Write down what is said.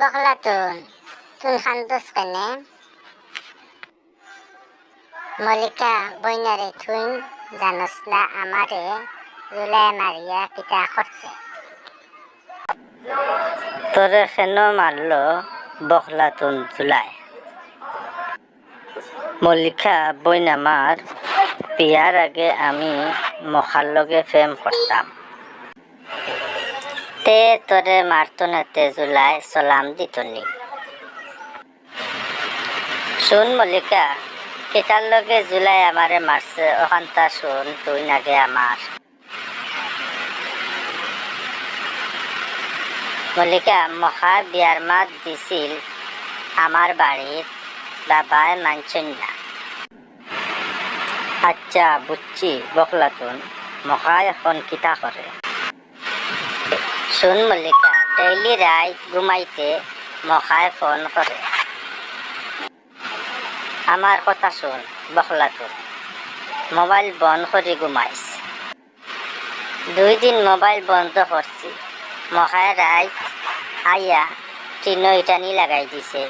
বকলা তুন তুন খান্তস কেনে। মল্লিকা বইনারে তুই জানস আমারে জুলাই মারিয়া পিতা করছে তোরে কেন মারল বকলা তুন জুলাই। মল্লিকা বইনামার বিয়ার আগে আমি মখার লগে প্রেম করতাম তে তোরে মারতনেতে জুলাই, সালাম দিতনি শুন মল্লিকা কেটার লগে জুলাই আমারে মারছে ওখানটা শুন, তুই নাগে আমার। মল্লিকা, মহা বিয়ার মাত দিছিল, আমার বাড়িত বাবাই মানছেন না। আচ্ছা বুঝছি বকলাতুন মহা এখন কিতা করে? শুন মল্লিকা ডেইলি রাত ঘুমাইতে মখায় ফোন করে। আমার কথা শুন বখলাটো মোবাইল বন্ধ করে ঘুমাইস। দুই দিন মোবাইল বন্ধ করছি। মখায় রাত আইয়া টিনো ইটানি লাগাই দিছে।